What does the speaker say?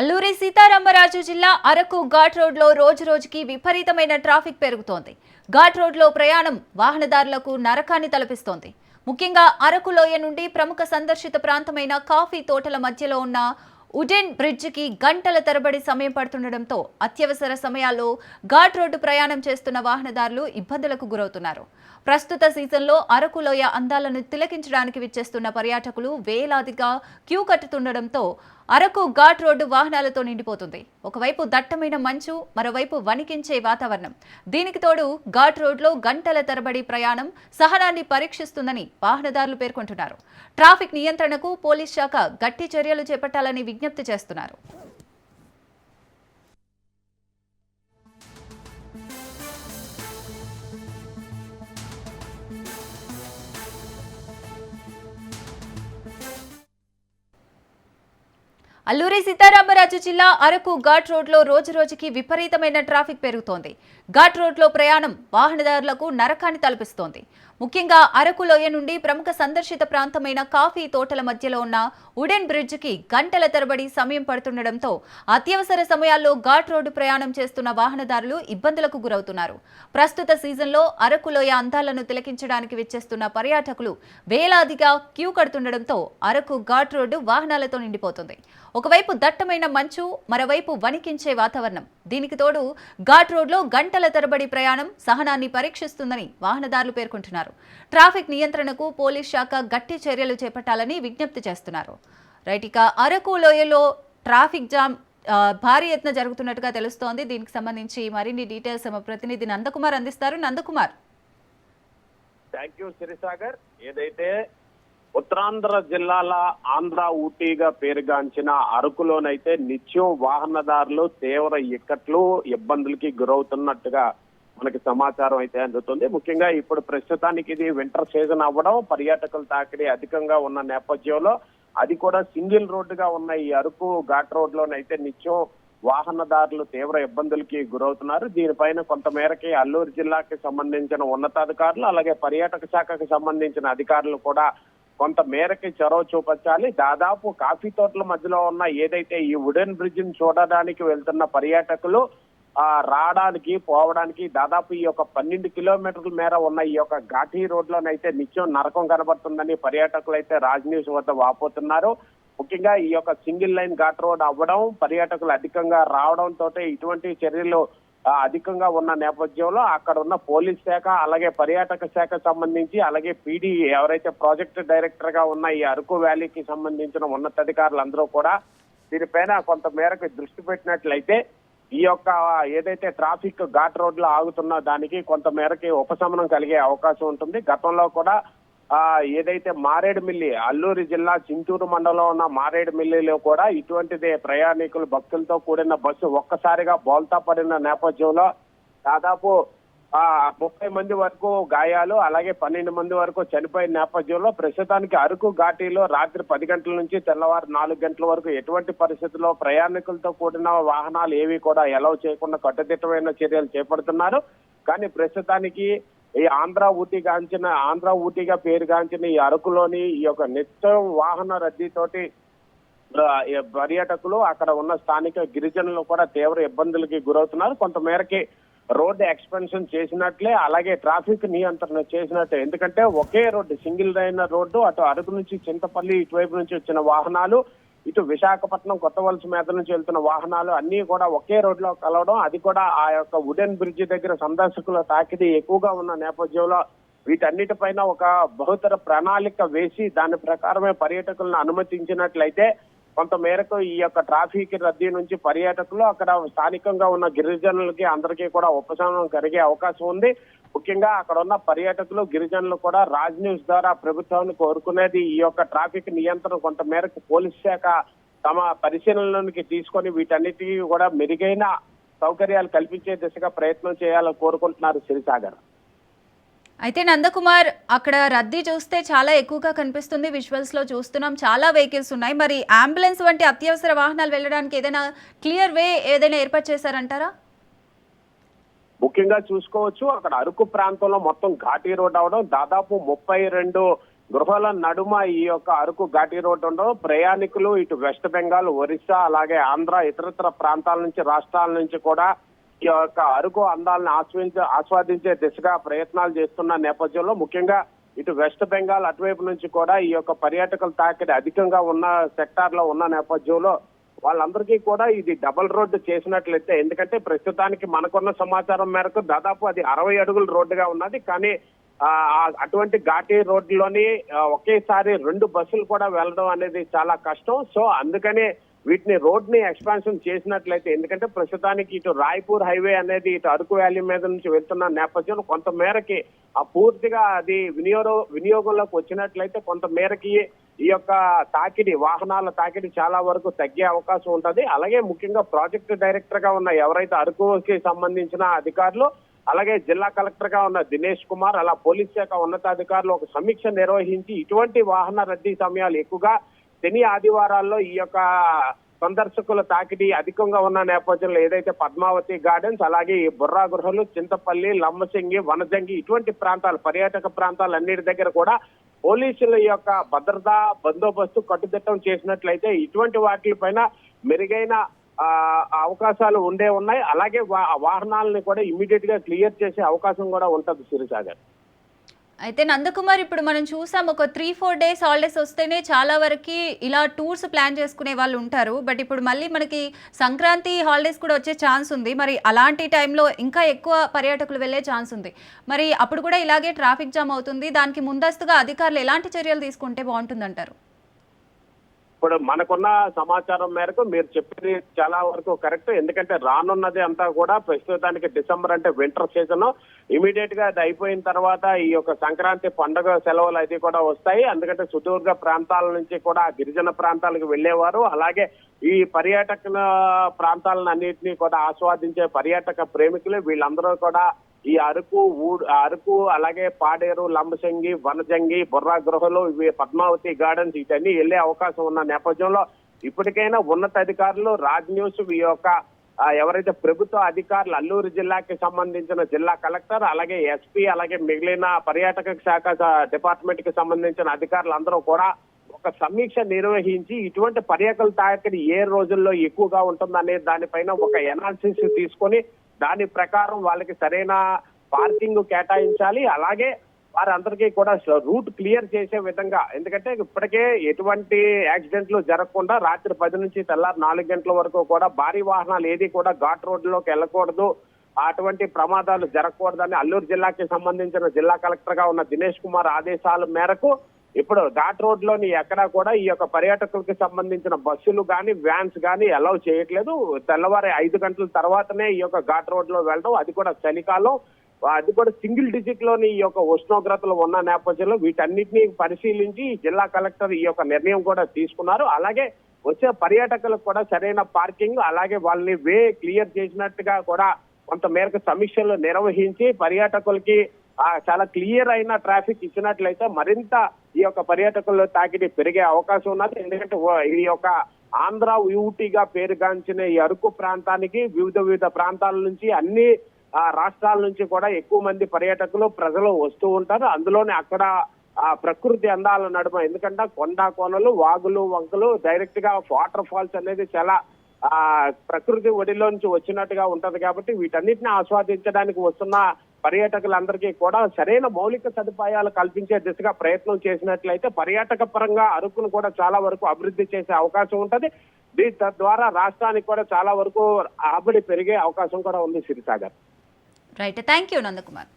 అల్లూరి సీతారామరాజు జిల్లా అరకు ఘాట్ రోడ్లో రోజు రోజుకి విపరీతమైన ట్రాఫిక్ పెరుగుతోంది. ఘాట్ రోడ్లో ప్రయాణం వాహనదారులకు నరకాన్ని తలపిస్తోంది. ముఖ్యంగా అరకు లోయ నుండి ప్రముఖ సందర్శిత ప్రాంతమైన కాఫీ తోటల మధ్యలో ఉన్న ఉడెన్ బ్రిడ్జికి గంటల తరబడి సమయం పడుతుండటంతో అత్యవసర సమయాల్లో ఘాట్ రోడ్డు ప్రయాణం చేస్తున్న వాహనదారులు ఇబ్బందులకు గురవుతున్నారు. ప్రస్తుత సీజన్లో అరకు లోయ అందాలను తిలకించడానికి విచ్చేస్తున్న పర్యాటకులు వేలాదిగా క్యూ కట్టుతుండటంతో అరకు ఘాట్ రోడ్డు వాహనాలతో నిండిపోతుంది. ఒకవైపు దట్టమైన మంచు మరోవైపు వణికించే వాతావరణం. దీనికి తోడు ఘాట్ రోడ్లో గంటల తరబడి ప్రయాణం సహనాన్ని పరీక్షిస్తుందని వాహనదారులు పేర్కొంటున్నారు. ట్రాఫిక్ నియంత్రణకు పోలీస్ శాఖ గట్టి చర్యలు చేపట్టాలని విజ్ఞప్తి చేస్తున్నారు. అల్లూరి సీతారామరాజు జిల్లా అరకు ఘాట్ రోడ్లో రోజు రోజుకి విపరీతమైన ట్రాఫిక్ పెరుగుతోంది. ఘాట్ రోడ్లో ప్రయాణం వాహనదారులకు నరకాన్ని తలపిస్తోంది. ముఖ్యంగా అరకు లోయ నుండి ప్రముఖ సందర్శిత ప్రాంతమైన కాఫీ తోటల మధ్యలో ఉన్న ఉడెన్ బ్రిడ్జికి గంటల తరబడి సమయం పడుతుండటంతో అత్యవసర సమయాల్లో ఘాట్ రోడ్డు ప్రయాణం చేస్తున్న వాహనదారులు ఇబ్బందులకు గురవుతున్నారు. ప్రస్తుత సీజన్లో అరకు లోయ అందాలను తిలకించడానికి విచ్చేస్తున్న పర్యాటకులు వేలాదిగా క్యూ కడుతుండటంతో అరకు ఘాట్ రోడ్డు వాహనాలతో నిండిపోతుంది. ఒకవైపు దట్టమైన మంచు మరోవైపు వణికించే వాతావరణం. దీనికి తోడు ఘాట్ రోడ్లో గంటల తరబడి ప్రయాణం సహనాన్ని పరీక్షిస్తుందని వాహనదారులు పేర్కొంటున్నారు. ట్రాఫిక్ నియంత్రణకు పోలీస్ శాఖ గట్టి చర్యలు చేపట్టాలని విజ్ఞప్తి చేస్తున్నారు. రైట్ అరకు లోయలో ట్రాఫిక్ జామ్ భారీ ఎత్తున జరుగుతున్నట్టుగా తెలుస్తోంది. దీనికి సంబంధించి మరిన్ని డీటెయిల్స్ మా ప్రతినిధి నందకుమార్ అందిస్తారు. నందకుమార్. Thank you Sirisagar. ఏదైతే ఉత్తరాంధ్ర జిల్లాల ఆంధ్ర ఊటీగా పేరుగాంచిన అరకులోనైతే నిత్యం వాహనదారులు తీవ్ర ఇక్కట్లు ఇబ్బందులకి గురవుతున్నట్టుగా మనకి సమాచారం అయితే అందుతుంది. ముఖ్యంగా ఇప్పుడు ప్రస్తుతానికి ఇది వింటర్ సీజన్ అవ్వడం పర్యాటకుల తాకిడి అధికంగా ఉన్న నేపథ్యంలో అది కూడా సింగిల్ రోడ్డుగా ఉన్న ఈ అరకు ఘాట్ రోడ్లోనైతే నిత్యం వాహనదారులు తీవ్ర ఇబ్బందులకి గురవుతున్నారు. దీనిపైన కొంతమేరకి అల్లూరు జిల్లాకి సంబంధించిన ఉన్నతాధికారులు అలాగే పర్యాటక శాఖకు సంబంధించిన అధికారులు కూడా కొంత మేరకి చొరవ చూపించాలి దాదాపు కాఫీ తోటల మధ్యలో ఉన్న ఏదైతే ఈ వుడెన్ బ్రిడ్జ్ని చూడడానికి వెళ్తున్న పర్యాటకులు ఆ రావడానికి పోవడానికి దాదాపు ఈ యొక్క పన్నెండు కిలోమీటర్ల మేర ఉన్న ఈ యొక్క ఘాటీ రోడ్లోనైతే నిత్యం నరకం కనబడుతుందని పర్యాటకులు అయితే రాజ్ న్యూస్ వద్ద వాపోతున్నారు. ముఖ్యంగా ఈ యొక్క సింగిల్ లైన్ ఘాట్ రోడ్ అవ్వడం పర్యాటకులు అధికంగా రావడంతో ఇటువంటి చర్యలు అధికంగా ఉన్న నేపథ్యంలో అక్కడ ఉన్న పోలీస్ శాఖ అలాగే పర్యాటక శాఖ సంబంధించి అలాగే పీడీ ఎవరైతే ప్రాజెక్ట్ డైరెక్టర్గా ఉన్న ఈ అరకు వ్యాలీకి సంబంధించిన ఉన్నతాధికారులు అందరూ కూడా దీనిపైన కొంత మేరకు దృష్టి పెట్టినట్లయితే ఈ యొక్క ఏదైతే ట్రాఫిక్ ఘాట్ రోడ్లు ఆగుతున్న దానికి కొంత మేరకి ఉపశమనం కలిగే అవకాశం ఉంటుంది. గతంలో కూడా ఏదైతే మారేడుమిల్లి అల్లూరి జిల్లా చింతూరు మండలంలో ఉన్న మారేడుమిల్లిలో కూడా ఇటువంటిదే ప్రయాణికులు భక్తులతో కూడిన బస్సు ఒక్కసారిగా బోల్తా పడిన నేపథ్యంలో దాదాపు ఆ ముప్పై మంది వరకు గాయాలు అలాగే పన్నెండు మంది వరకు చనిపోయిన నేపథ్యంలో ప్రస్తుతానికి అరకు ఘాటీలో రాత్రి పది గంటల నుంచి తెల్లవారు నాలుగు గంటల వరకు ఎటువంటి పరిస్థితుల్లో ప్రయాణికులతో కూడిన వాహనాలు ఏవి కూడా ఎలవ్ చేయకుండా కట్టుదిట్టమైన చర్యలు చేపడుతున్నారు. కానీ ప్రస్తుతానికి ఈ ఆంధ్ర ఊటీ గాంచిన ఆంధ్ర ఊటీగా పేరుగాంచిన ఈ అరకులోని ఈ యొక్క నిత్యం వాహన రద్దీతోటి పర్యాటకులు అక్కడ ఉన్న స్థానిక గిరిజనులు కూడా తీవ్ర ఇబ్బందులకి గురవుతున్నారు. కొంతమేరకి రోడ్డు ఎక్స్పెన్షన్ చేసినట్లే అలాగే ట్రాఫిక్ నియంత్రణ చేసినట్టే. ఎందుకంటే ఒకే రోడ్డు సింగిల్ లైన్ రోడ్డు అటు అరకు నుంచి చింతపల్లి ఇటువైపు నుంచి వచ్చిన వాహనాలు ఇటు విశాఖపట్నం కొత్త వలస మీద నుంచి వెళ్తున్న వాహనాలు అన్ని కూడా ఒకే రోడ్లో కలవడం అది కూడా ఆ యొక్క వుడెన్ బ్రిడ్జి దగ్గర సందర్శకుల తాకిడి ఎక్కువగా ఉన్న నేపథ్యంలో వీటన్నిటిపైన ఒక బహుతర ప్రణాళిక వేసి దాని ప్రకారమే పర్యాటకులను అనుమతించినట్లయితే కొంత మేరకు ఈ యొక్క ట్రాఫిక్ రద్దీ నుంచి పర్యాటకులు అక్కడ స్థానికంగా ఉన్న గిరిజనులకి అందరికీ కూడా ఉపశమనం కలిగే అవకాశం ఉంది. ముఖ్యంగా అక్కడ ఉన్న పర్యాటకులు గిరిజనులు కూడా రాజ్ న్యూస్ ద్వారా ప్రభుత్వాన్ని కోరుకునేది ఈ యొక్క ట్రాఫిక్ నియంత్రణ కొంత మేరకు పోలీస్ శాఖ తమ పరిశీలనలోనికి తీసుకొని వీటన్నిటికీ కూడా మెరుగైన సౌకర్యాలు కల్పించే దిశగా ప్రయత్నం చేయాలని కోరుకుంటున్నారు సిరిసాగర్ అయితే నందకుమార్ అక్కడ రద్దీ చూస్తే చాలా ఎక్కువగా కనిపిస్తుంది. విజువల్స్లో చూస్తున్నాం. చాలా వెహికల్స్ ఉన్నాయి. మరి అంబులెన్స్ వంటి అత్యవసర వాహనాలు వెళ్ళడానికి ఏదైనా క్లియర్ వే ఏదైనా ఏర్పాటు చేశారంటారా? ముఖ్యంగా చూసుకోవచ్చు. అక్కడ అరకు ప్రాంతంలో మొత్తం ఘాటీ రోడ్ అవడం దాదాపు ముప్పై రెండు గృహాల నడుమ ఈ యొక్క అరకు ఘాటి రోడ్డు ఉండడం ప్రయాణికులు ఇటు వెస్ట్ బెంగాల్ ఒరిస్సా అలాగే ఆంధ్ర ఇతరత్ర ప్రాంతాల నుంచి రాష్ట్రాల నుంచి కూడా ఈ యొక్క అరకు అందాలను ఆస్వాదించే ఆస్వాదించే దిశగా ప్రయత్నాలు చేస్తున్న నేపథ్యంలో ముఖ్యంగా ఇటు వెస్ట్ బెంగాల్ అటువైపు నుంచి కూడా ఈ యొక్క పర్యాటకుల తాకిడి అధికంగా ఉన్న సెక్టార్లో ఉన్న నేపథ్యంలో వాళ్ళందరికీ కూడా ఇది డబల్ రోడ్డు చేసినట్లయితే ఎందుకంటే ప్రస్తుతానికి మనకున్న సమాచారం మేరకు దాదాపు అది అరవై అడుగుల రోడ్డుగా ఉన్నది. కానీ అటువంటి ఘాటి రోడ్డులోని ఒకేసారి రెండు బస్సులు కూడా వెళ్ళడం అనేది చాలా కష్టం. సో అందుకనే వీటిని రోడ్ని ఎక్స్పాన్షన్ చేసినట్లయితే ఎందుకంటే ప్రస్తుతానికి ఇటు రాయ్పూర్ హైవే అనేది ఇటు అరకు వ్యాలీ మీద నుంచి వెళ్తున్న నేపథ్యంలో కొంత మేరకి ఆ పూర్తిగా అది వినియోగ వినియోగంలోకి వచ్చినట్లయితే కొంత మేరకి ఈ యొక్క తాకిడి వాహనాల తాకిడి చాలా వరకు తగ్గే అవకాశం ఉంటుంది. అలాగే ముఖ్యంగా ప్రాజెక్టు డైరెక్టర్గా ఉన్న ఎవరైతే అరకుకి సంబంధించిన అధికారులు అలాగే జిల్లా కలెక్టర్గా ఉన్న దినేష్ కుమార్ అలా పోలీస్ శాఖ ఉన్నతాధికారులు ఒక సమీక్ష నిర్వహించి ఇటువంటి వాహన రద్దీ సమయాలు ఎక్కువగా శని ఆదివారాల్లో ఈ యొక్క సందర్శకుల తాకిడి అధికంగా ఉన్న నేపథ్యంలో ఏదైతే పద్మావతి గార్డెన్స్ అలాగే ఈ బుర్రా గృహలు చింతపల్లి లంబసింగి వనజంగి ఇటువంటి ప్రాంతాలు పర్యాటక ప్రాంతాలు అన్నిటి దగ్గర కూడా పోలీసుల యొక్క భద్రతా బందోబస్తు కట్టుదిట్టం చేసినట్లయితే ఇటువంటి వాటిపైన మెరుగైన అవకాశాలు ఉండే ఉన్నాయి. అలాగే వా- వాహనాలని కూడా ఇమీడియట్గా క్లియర్ చేసే అవకాశం కూడా ఉంటుంది సిరిసాగర్ అయితే నందకుమార్ ఇప్పుడు మనం చూసాం ఒక త్రీ ఫోర్ డేస్ హాలిడేస్ వస్తేనే చాలా వరకు ఇలా టూర్స్ ప్లాన్ చేసుకునే వాళ్ళు ఉంటారు. బట్ ఇప్పుడు మళ్ళీ మనకి సంక్రాంతి హాలిడేస్ కూడా వచ్చే ఛాన్స్ ఉంది. మరి అలాంటి టైంలో ఇంకా ఎక్కువ పర్యాటకులు వెళ్ళే ఛాన్స్ ఉంది. మరి అప్పుడు కూడా ఇలాగే ట్రాఫిక్ జామ్ అవుతుంది. దానికి ముందస్తుగా అధికారులు ఎలాంటి చర్యలు తీసుకుంటే బాగుంటుందంటారు? ఇప్పుడు మనకున్న సమాచారం మేరకు మీరు చెప్పింది చాలా వరకు కరెక్ట్. ఎందుకంటే రానున్నది అంతా కూడా ప్రస్తుతానికి డిసెంబర్ అంటే వింటర్ సీజన్. ఇమీడియట్గా అది అయిపోయిన తర్వాత ఈ యొక్క సంక్రాంతి పండుగ సెలవులు అది కూడా వస్తాయి. ఎందుకంటే సుదూర్ఘ ప్రాంతాల నుంచి కూడా గిరిజన ప్రాంతాలకు వెళ్ళేవారు. అలాగే ఈ పర్యాటక ప్రాంతాలను అన్నింటినీ కూడా ఆస్వాదించే పర్యాటక ప్రేమికులు వీళ్ళందరూ కూడా ఈ అరకు ఊడ్ అరకు అలాగే పాడేరు లంబసింగి వనజంగి బుర్రా గృహలు ఇవి పద్మావతి గార్డెన్స్ ఇవన్నీ వెళ్ళే అవకాశం ఉన్న నేపథ్యంలో ఇప్పటికైనా ఉన్నతాధికారులు రాజ్ న్యూస్ ఈ యొక్క ఎవరైతే ప్రభుత్వ అధికారులు అల్లూరు జిల్లాకి సంబంధించిన జిల్లా కలెక్టర్ అలాగే ఎస్పీ అలాగే మిగిలిన పర్యాటక శాఖ డిపార్ట్మెంట్కి సంబంధించిన అధికారులు అందరూ కూడా ఒక సమీక్ష నిర్వహించి ఇటువంటి పర్యాటకుల తాకిడి ఏ రోజుల్లో ఎక్కువగా ఉంటుందనే దానిపైన ఒక ఎనాలిసిస్ తీసుకొని దాని ప్రకారం వాళ్ళకి సరైన పార్కింగ్ కేటాయించాలి. అలాగే వారందరికీ కూడా రూట్ క్లియర్ చేసే విధంగా ఎందుకంటే ఇప్పటికే ఎటువంటి యాక్సిడెంట్లు జరగకుండా రాత్రి పది నుంచి తెల్లారి నాలుగు గంటల వరకు కూడా భారీ వాహనాలు ఏది కూడా ఘాట్ రోడ్లోకి వెళ్ళకూడదు. అటువంటి ప్రమాదాలు జరగకూడదని అల్లూరు జిల్లాకి సంబంధించిన జిల్లా కలెక్టర్గా ఉన్న దినేష్ కుమార్ ఆదేశాల మేరకు ఇప్పుడు ఘాట్ రోడ్లోని ఎక్కడా కూడా ఈ యొక్క పర్యాటకులకు సంబంధించిన బస్సులు గాని వ్యాన్స్ గాని అలౌ చేయట్లేదు. తెల్లవారి ఐదు గంటల తర్వాతనే ఈ యొక్క ఘాట్ రోడ్లో వెళ్ళడం అది కూడా చలికాలం. అది కూడా సింగిల్ డిజిట్లోని ఈ యొక్క ఉష్ణోగ్రతలు ఉన్న నేపథ్యంలో వీటన్నిటిని పరిశీలించి జిల్లా కలెక్టర్ ఈ యొక్క నిర్ణయం కూడా తీసుకున్నారు. అలాగే వచ్చే పర్యాటకులకు కూడా సరైన పార్కింగ్ అలాగే వాళ్ళని వే క్లియర్ చేసినట్టుగా కూడా కొంత మేరకు సమీక్షలు నిర్వహించి పర్యాటకులకి చాలా క్లియర్ అయిన ట్రాఫిక్ ఇచ్చినట్లయితే మరింత ఈ యొక్క పర్యాటకుల తాకిడి పెరిగే అవకాశం ఉన్నది. ఎందుకంటే ఈ యొక్క ఆంధ్ర యూటీగా పేరుగాంచిన ఈ అరకు ప్రాంతానికి వివిధ వివిధ ప్రాంతాల నుంచి అన్ని రాష్ట్రాల నుంచి కూడా ఎక్కువ మంది పర్యాటకులు ప్రజలు వస్తూ ఉంటారు. అందులోనే అక్కడ ఆ ప్రకృతి అందాల నడుమ. ఎందుకంటే కొండ కోనలు వాగులు వంకలు డైరెక్ట్గా వాటర్ ఫాల్స్ అనేది చాలా ఆ ప్రకృతి ఒడిలో నుంచి వచ్చినట్టుగా ఉంటది కాబట్టి వీటన్నిటిని ఆస్వాదించడానికి వస్తున్న పర్యాటకులందరికీ కూడా సరైన మౌలిక సదుపాయాలు కల్పించే దిశగా ప్రయత్నం చేసినట్లయితే పర్యాటక పరంగా అరకును కూడా చాలా వరకు అభివృద్ధి చేసే అవకాశం ఉంటుంది. దీని తద్వారా రాష్ట్రానికి కూడా చాలా వరకు ఆబడి పెరిగే అవకాశం కూడా ఉంది Sirisagar. Right thank you Nandakumar